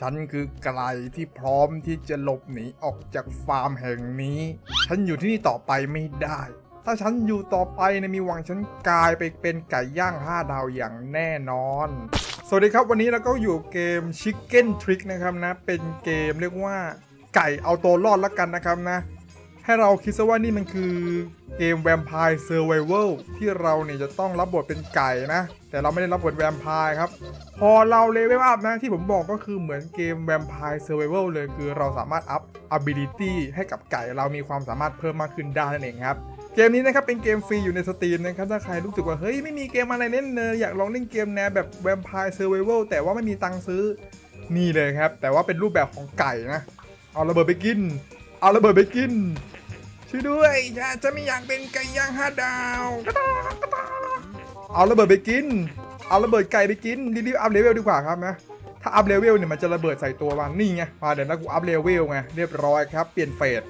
ฉันคือไก่ที่พร้อมที่จะหลบหนีออกจากฟาร์มแห่งนี้ ฉันอยู่ที่นี่ต่อไปไม่ได้ ถ้าฉันอยู่ต่อไปนะมีหวังฉันกลายไปเป็นไก่ย่างห้าดาวอย่างแน่นอน สวัสดีครับวันนี้เราก็อยู่เกม Chicken Trick นะครับนะ เป็นเกมเรียกว่าไก่เอาตัวรอดแล้วกันนะครับนะ ให้เราคิดซะว่านี่มันคือเกม Vampire Survival ที่เราเนี่ยจะต้องรับบทเป็นไก่นะ แต่เราไม่ได้รับบทแวมไพร์ครับ พอเราเลเวลอัพนะที่ผมบอกก็คือเหมือนเกม Vampire Survival เลยคือเราสามารถอัพ ability ให้กับไก่เรามีความสามารถเพิ่มมากขึ้นได้นั่นเองครับเกมนี้นะครับเป็นเกมฟรีอยู่ในสตรีมนะครับถ้าใครรู้สึกว่าเฮ้ยไม่มีเกมอะไรเล่นเลยอยากลองเล่นเกมแนวแบบ Vampire Survival แต่ว่าไม่มีตังค์ซื้อนี่เลยครับ แต่ว่าเป็นรูปแบบของไก่นะ เอาระเบิดไปกิน เอาระเบิดไปกิน ช่วยด้วยฉันจะไม่อยากเป็นไก่ย่างห้าดาวกระตากกระตากเอาระเบิดไปกิน เอาระเบิดไก่ไปกินรีบๆอัพเลเวลดีกว่าครับนะถ้าอัพเลเวลเนี่ยมันจะระเบิดใส่ตัวมันนี่ไงมาเดี๋ยวนะกูอัพเลเวลไงเรียบร้อยครับเปลี่ยนเฟส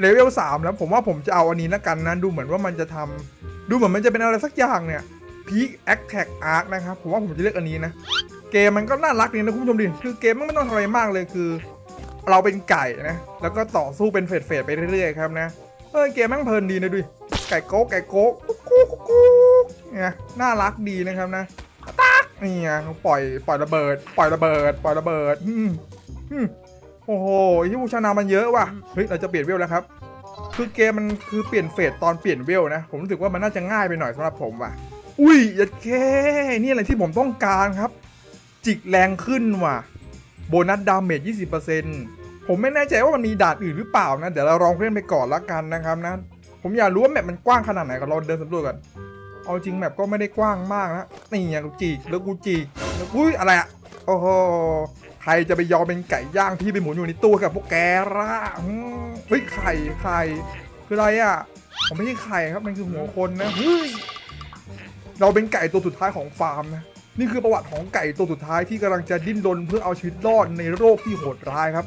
เลเวล3แล้วผมว่าผมจะเอาอันนี้ละกันนะดูเหมือนว่ามันจะทำดูเหมือนมันจะเป็นอะไรสักอย่างเนี่ย Peak Attack Arc นะครับผมว่าผมจะเลือกอันนี้นะ เกมมันก็น่ารักดีนะคุณผู้ชมดิคือเกมมันไม่ต้องทำอะไรมากเลยคือ เราเป็นไก่นะแล้วก็ต่อสู้เป็นเฟสเฟสๆไปเรื่อยๆครับนะ เออเกมแม่งเพลินดีนะดูไก่โก๊กไก่โก๊กกุ๊กกุ๊กกุ๊กเนี่ยน่ารักดีนะครับนะตักนี่ไงปล่อยปล่อยระเบิด ปล่อยระเบิด ปล่อยระเบิดอืมอืมโอ้โหที่ผู้ชนะมันเยอะว่ะเฮ้ยเราจะเปลี่ยนเวลแล้วครับคือเกมมันคือเปลี่ยนเฟสตอนเปลี่ยนเวลนะ ผมรู้สึกว่ามันน่าจะง่ายไปหน่อยสำหรับผมว่ะ อุ้ยยัดแค่นี่อะไรที่ผมต้องการครับ จิกแรงขึ้นว่ะ โบนัสดาเมจ20% ผมไม่แน่ใจว่ามันมีด่านอื่นหรือเปล่านะ เดี๋ยวเราลองเล่นไปก่อนละกันนะครับนะ ผมอยากรู้ว่าแมปมันกว้างขนาดไหนก็เราเดินสำรวจกันเอาจริงแมปก็ไม่ได้กว้างมากนะ นี่ไงกูจีกแล้วกูจีกแล้วอุ้ยอะไรอะโอ้โห ใครจะไปยอมเป็นไก่ย่างที่ไปหมุนอยู่ในตู้กับพวกแกล่ะเฮ้ยไข่ไข่คืออะไรอะผมไม่ใช่ไข่ครับ มันคือหัวคนนะ เฮ้ย เราเป็นไก่ตัวสุดท้ายของฟาร์มนะ นี่คือประวัติของไก่ตัวสุดท้ายที่กำลังจะดิ้นรนเพื่อเอาชีวิตรอดในโรคที่โหดร้ายครับ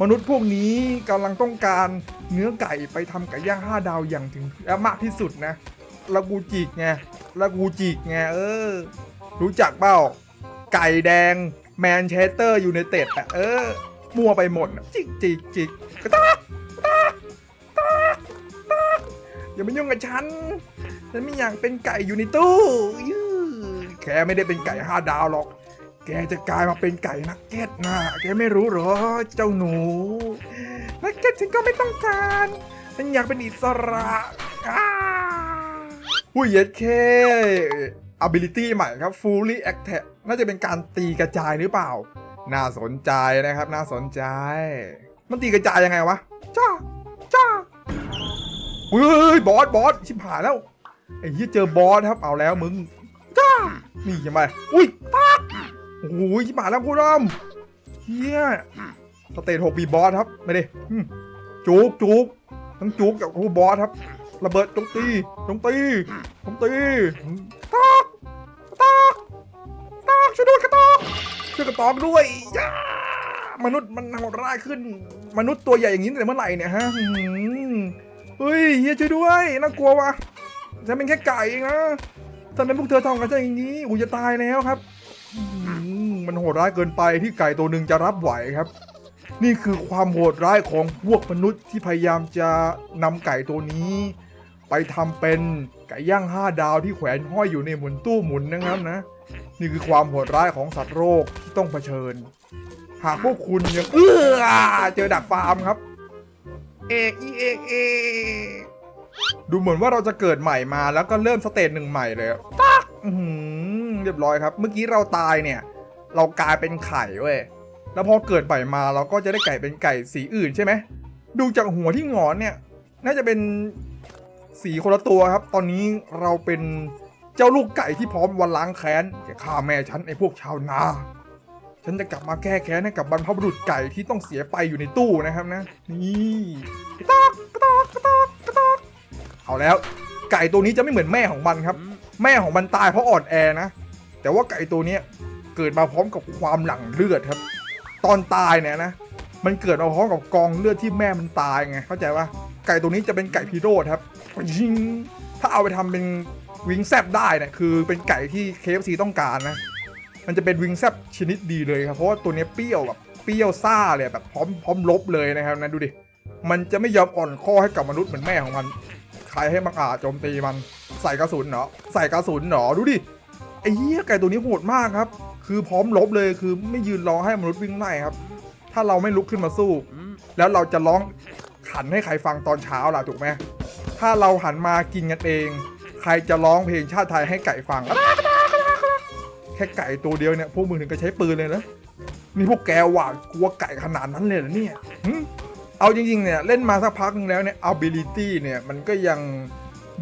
มนุษย์พวกนี้กำลังต้องการเนื้อไก่ไปทำไก่ย่าง5ดาวอย่างถึงและมากที่สุดนะลากูจิกไงลากูจิกไงเออ รู้จักเปล่าไก่แดงแมนเชสเตอร์ยูไนเต็ดอะเออมั่วไปหมดจิกจิกจิกกระตากตากตากตากอย่ามายุ่งกับฉันฉันไม่อยากเป็นไก่อยู่ในตู้ยื้อแกไม่ได้เป็นไก่ห้าดาวหรอก แกจะกลายมาเป็นไก่นักเก็ตนะแกไม่รู้เหรอ เจ้าหนู นักเก็ตฉันก็ไม่ต้องการฉันอยากเป็นอิสระอ้าอุ้ยเย็ดเค ability ใหม่ครับ fully attack น่าจะเป็นการตีกระจายหรือเปล่า น่าสนใจนะครับ น่าสนใจ มันตีกระจายยังไงวะ จ้า จ้าเฮ้ย บอส บอส ชิบหายแล้ว ไอ้ยี่เจอบอสครับ เอาแล้วมึง จ้า นี่ยังไงอุ้ยปัก โอ้โหชิบาแล้วคุณผู้ชมเฮียสเตจหกบีบอสครับไม่ดิจุกจุกทั้งจุกกับครูบอสครับ ระเบิดจงตีจงตีจงตีตักตักตักช่วยด้วยกระตอกช่วยกระตอกด้วยย่ามนุษย์มันโหดร้ายขึ้น มนุษย์ตัวใหญ่อย่างนี้ตั้งแต่เมื่อไหร่เนี่ยฮะเฮ้ยเฮียช่วยด้วยน่ากลัววะฉันเป็นแค่ไก่เองนะทำไมพวกเธอทำกันซะอย่างนี้กูจะตายแล้วครับ มันโหดร้ายเกินไปที่ไก่ตัวหนึ่งจะรับไหวครับ นี่คือความโหดร้ายของพวกมนุษย์ที่พยายามจะนำไก่ตัวนี้ ไปทำเป็นไก่ย่างห้าดาวที่แขวนห้อยอยู่ในหมุนตู้หมุนนะครับนะ นี่คือความโหดร้ายของสัตว์โรคที่ต้องเผชิญ หากพวกคุณยังเออเจอดักฟาร์มครับ เอกอีเอกเอกดูเหมือนว่าเราจะเกิดใหม่มาแล้วก็เริ่มสเตจหนึ่งใหม่เลยตักอื้อหือเรียบร้อยครับ เมื่อกี้เราตายเนี่ย เรากลายเป็นไข่เว้ยแล้วพอเกิดใหม่มาเราก็จะได้ไก่เป็นไก่สีอื่นใช่ไหมดูจากหัวที่งอนเนี่ย น่าจะเป็นสีคนละตัวครับ ตอนนี้เราเป็นเจ้าลูกไก่ที่พร้อมวันล้างแค้นจะฆ่าแม่ฉันไอ้พวกชาวนา ฉันจะกลับมาแก้แค้นให้กับบรรพบุรุษไก่ที่ต้องเสียไปอยู่ในตู้นะครับนะ นี่กระตอกกระตอกกระตอกกระตอกเอาแล้ว ไก่ตัวนี้จะไม่เหมือนแม่ของมันครับ แม่ของมันตายเพราะอ่อนแอนะ แต่ว่าไก่ตัวเนี้ย เกิดมาพร้อมกับความหลั่งเลือดครับ ตอนตายเนี่ยนะมันเกิดมาพร้อมกับกองเลือดที่แม่มันตายไงเข้าใจปะไก่ตัวนี้จะเป็นไก่พิโรธครับยิงถ้าเอาไปทำเป็นวิงแซบได้เนี่ยคือเป็นไก่ที่ KFC ต้องการนะ มันจะเป็นวิงแซบชนิดดีเลยครับเพราะว่าตัวเนี้ยเปรี้ยวแบบเปรี้ยวซ่าเลยแบบพร้อมพร้อมลบเลยนะครับนะดูดิมันจะไม่ยอมอ่อนข้อให้กับมนุษย์เหมือนแม่ของมันใครให้มังอาโจมตีมันใส่กระสุนเหรอใส่กระสุนเหรอดูดิไอ้เหี้ยไก่ตัวนี้โหดมากครับ คือพร้อมลบเลยคือไม่ยืนรอให้มนุษย์วิ่งไล่ครับ ถ้าเราไม่ลุกขึ้นมาสู้ แล้วเราจะร้องขันให้ใครฟังตอนเช้าล่ะถูกไหมถ้าเราหันมากินกันเอง ใครจะร้องเพลงชาติไทยให้ไก่ฟัง แค่ไก่ตัวเดียวเนี่ยพวกมึงถึงก็ใช้ปืนเลยนะนี่พวกแกหวาดกลัวไก่ขนาดนั้นเลยเหรอเนี่ยหึเอาจริงๆเนี่ยเล่นมาสักพักนึงแล้วเนี่ย ability เนี่ยมันก็ยัง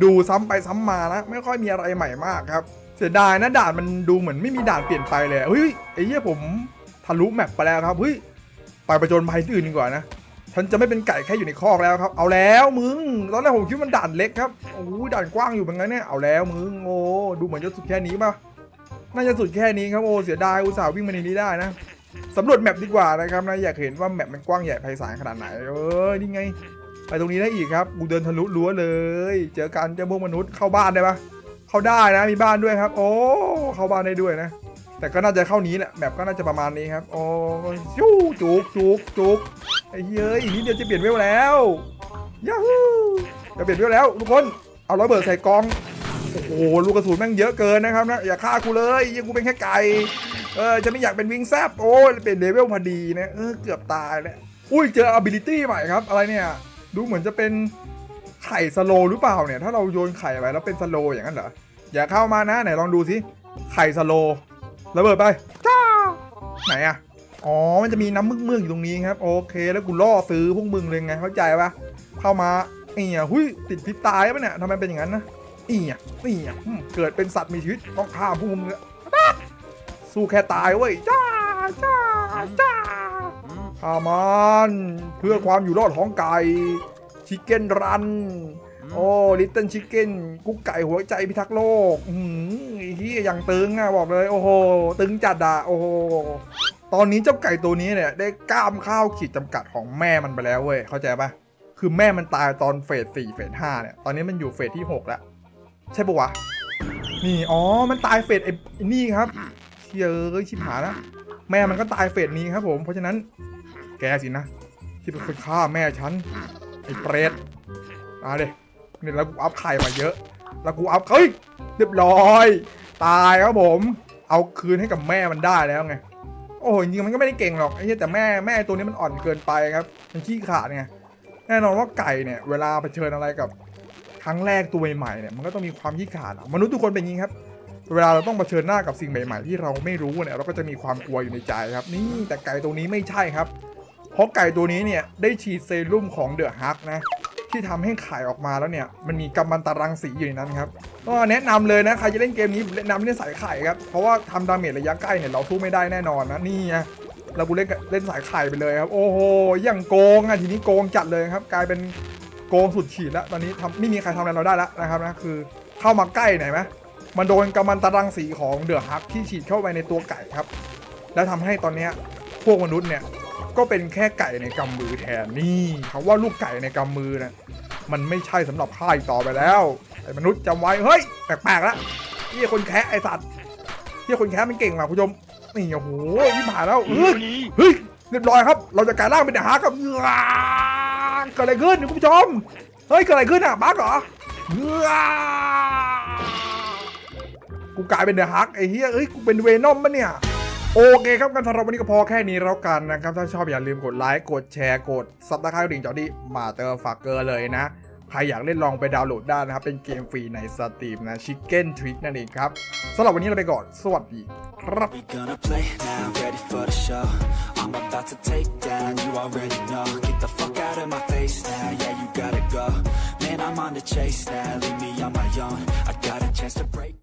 ดูซ้ำไปซ้ำมานะไม่ค่อยมีอะไรใหม่มากครับ เสียดายนะด่านมันดูเหมือนไม่มีด่านเปลี่ยนไปเลยเฮ้ยไอ้เหี้ยผมทะลุแมปไปแล้วครับเฮ้ยไปประจนภัยที่อื่นดีกว่านะฉันจะไม่เป็นไก่แค่อยู่ในคอกแล้วครับ เอาแล้วมึงตอนแรกผมคิดว่ามันด่านเล็กครับโอ้ยด่านกว้างอยู่เหมือนกันเนี่ยเอาแล้วมึงโอ้ดูเหมือนจะสุดแค่นี้ปะน่าจะสุดแค่นี้ครับโอ้เสียดายอุตส่าห์วิ่งมาในนี้ได้นะสำรวจแมปดีกว่านะครับนะอยากเห็นว่าแมปมันกว้างใหญ่ไพศาลขนาดไหนเออนี่ไง ไปตรงนี้ได้อีกครับกูเดินทะลุรั้วเลย เจอกันเจอพวกมนุษย์เข้าบ้านได้ปะ เข้าได้นะมีบ้านด้วยครับ โอ้เข้าบ้านได้ด้วยนะ แต่ก็น่าจะเข้านี้แหละแมปก็น่าจะประมาณนี้ครับ โอ้ยูจุกจุกจุกไอ้เฮ้ยอีกนิดเดียวจะเปลี่ยนเวลแล้วยาฮูจะเปลี่ยนเวลแล้วทุกคนเอาร้อยเบิร์ดใส่กองโอ้โหลูกกระสุนแม่งเยอะเกินนะครับนะอย่าฆ่ากูเลยยังกูเป็นแค่ไก่เออจะไม่อยากเป็นวิงแซบโอ้ยเป็นเลเวลพอดีนะเออเกือบตายแล้วอุ้ยเจอ ability ใหม่ครับ อะไรเนี่ย ดูเหมือนจะเป็น ไข่สโลว์หรือเปล่าเนี่ย ถ้าเราโยนไข่ไปแล้วเป็นสโลว์อย่างนั้นเหรอ อย่าเข้ามานะไหนลองดูสิ ไข่สโลว์ระเบิดไปจ้าไหนอะอ๋อ มันจะมีน้ำมึกเมือกๆอยู่ตรงนี้ครับ โอเค แล้วกูล่อซื้อพวกมึงเลยไง เข้าใจปะเข้ามาเอียหุยติดพิษตายปะเนี่ยทำไมเป็นอย่างนั้นนะเอียเอียอืมเกิดเป็นสัตว์มีชีวิตต้องฆ่าพวกมึงเนี่ยสู้แค่ตายเว้ยจ้าจ้าจ้าฆ่ามันเพื่อความอยู่รอดของไก่ ชิคเก้นรัน โอ้ลิตเติ้ลชิคเก้นกุ๊กไก่หัวใจพิทักษ์โลกอืมไอ้ที่อย่างตึงอะบอกเลย โอ้โห ตึงจัดอะโอ้โห ตอนนี้เจ้าไก่ตัวนี้เนี่ย ได้กล้ามข้าวขีดจำกัดของแม่มันไปแล้วเว้ยเข้าใจปะคือแม่มันตายตอนเฟสสี่เฟสห้าเนี่ย ตอนนี้มันอยู่เฟสที่หกแล้ว ใช่ปะวะ นี่ อ๋อ มันตายเฟสไอ้ไอ้นี่ครับเชี่ยเอ้ยชิบหายแล้วแม่มันก็ตายเฟสนี้ครับผม เพราะฉะนั้น แกสินะที่เป็นคนฆ่าแม่ฉันไอ้เปรตมาเดนี่แล้วกูอัพไข่มาเยอะ แล้วกูอัพเฮ้ยเรียบร้อย ตายครับผม เอาคืนให้กับแม่มันได้แล้วไง โอ้โหจริงมันก็ไม่ได้เก่งหรอกไอ้เหี้ยแต่แม่แม่ตัวนี้มันอ่อนเกินไปครับ มันขี้ขาดไงแน่นอนว่าไก่เนี่ยเวลาเผชิญอะไรกับครั้งแรกตัวใหม่ๆเนี่ยมันก็ต้องมีความขี้ขาดมนุษย์ทุกคนเป็นอย่างนี้ครับ เวลาเราต้องเผชิญหน้ากับสิ่งใหม่ ๆ ที่เราไม่รู้เนี่ยเราก็จะมีความกลัวอยู่ในใจครับ นี่แต่ไก่ตัวนี้ไม่ใช่ครับ ราะไก่ตัวนี้เนี่ยได้ฉีดเซรุ่มของเดอะฮักนะที่ทำให้ไข่ออกมาแล้วเนี่ยมันมีกัมมันตรังสีอยู่ในนั้นครับก็แนะนำเลยนะใครจะเล่นเกมนี้แนะนำเล่นสายไข่ครับเพราะว่าทำดาเมจระยะใกล้เนี่ยเราสู้ไม่ได้แน่นอนนะนี่ไงเรากูเล่นเล่นสายไข่ไปเลยครับโอ้โหอย่างโกงอะทีนี้โกงจัดเลยครับ กลายเป็นโกงสุดขีดแล้วตอนนี้ทำไม่มีใครทำอะไรเราได้แล้วนะครับนะคือเข้ามาใกล้หน่อยไหมมันโดนกัมมันตรังสีของเดือะฮักที่ฉีดเข้าไปในตัวไก่ครับ แล้วทำให้ตอนเนี้ยพวกมนุษย์เนี่ย ก็เป็นแค่ไก่ในกำมือแทนนี่คำว่าลูกไก่ในกำมือนะมันไม่ใช่สำหรับข้าอีกต่อไปแล้วไอ้มนุษย์จำไว้เฮ้ยแปลกๆล้วนี่คนแคะไอสัตว์ที่คนแคะมันเก่งมากผู้ชมนี่โอ้โหนี่ผ่านแล้วเฮ้ยเฮ้ยเรียบร้อยครับ เราจะกลายร่างเป็นเดอะฮักกับเงือเกิดอะไรขึ้นคุณผู้ชมเฮ้ยเกิดอะไรขึ้นอะบั๊กเหรอเงือกูกลายเป็นเดอะฮักไอ้เหี้ยเอ้ยกูเป็นเวนอมปะเนี่ย โอเคครับกันสำหรับวันนี้ก็พอแค่นี้แล้วกันนะครับ ถ้าชอบอย่าลืมกดไลค์กดแชร์กดซับสไครต์ดิ่งจอดี้มาเตอร์ฟักเกอร์เลยนะ ใครอยากเล่นลองไปดาวน์โหลดได้นะครับ เป็นเกมฟรีในสตรีมนะ Chicken Trick นั่นเองครับสำหรับวันนี้เราไปก่อน สวัสดีครับ I'm on the chase now, leave me on my own. I got a chance to break.